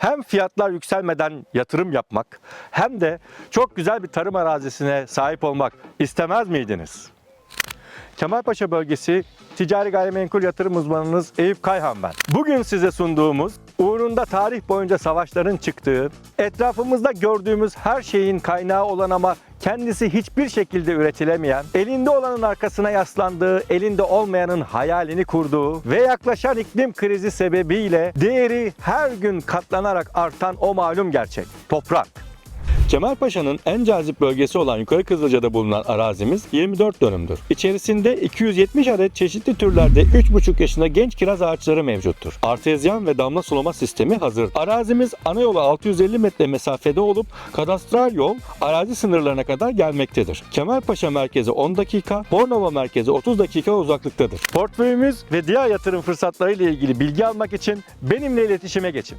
hem fiyatlar yükselmeden yatırım yapmak hem de çok güzel bir tarım arazisine sahip olmak istemez miydiniz? Kemalpaşa bölgesi ticari gayrimenkul yatırım uzmanınız Eyüp Kayhan ben. Bugün size sunduğumuz uğrunda tarih boyunca savaşların çıktığı, etrafımızda gördüğümüz her şeyin kaynağı olan ama kendisi hiçbir şekilde üretilemeyen, elinde olanın arkasına yaslandığı, elinde olmayanın hayalini kurduğu ve yaklaşan iklim krizi sebebiyle değeri her gün katlanarak artan o malum gerçek, toprak. Kemalpaşa'nın en cazip bölgesi olan Yukarı Kızılca'da bulunan arazimiz 24 dönümdür. İçerisinde 270 adet çeşitli türlerde 3,5 yaşında genç kiraz ağaçları mevcuttur. Artezyan ve damla sulama sistemi hazır. Arazimiz ana yola 650 metre mesafede olup kadastral yol arazi sınırlarına kadar gelmektedir. Kemalpaşa merkezi 10 dakika, Bornova merkezi 30 dakika uzaklıktadır. Portföyümüz ve diğer yatırım fırsatları ile ilgili bilgi almak için benimle iletişime geçin.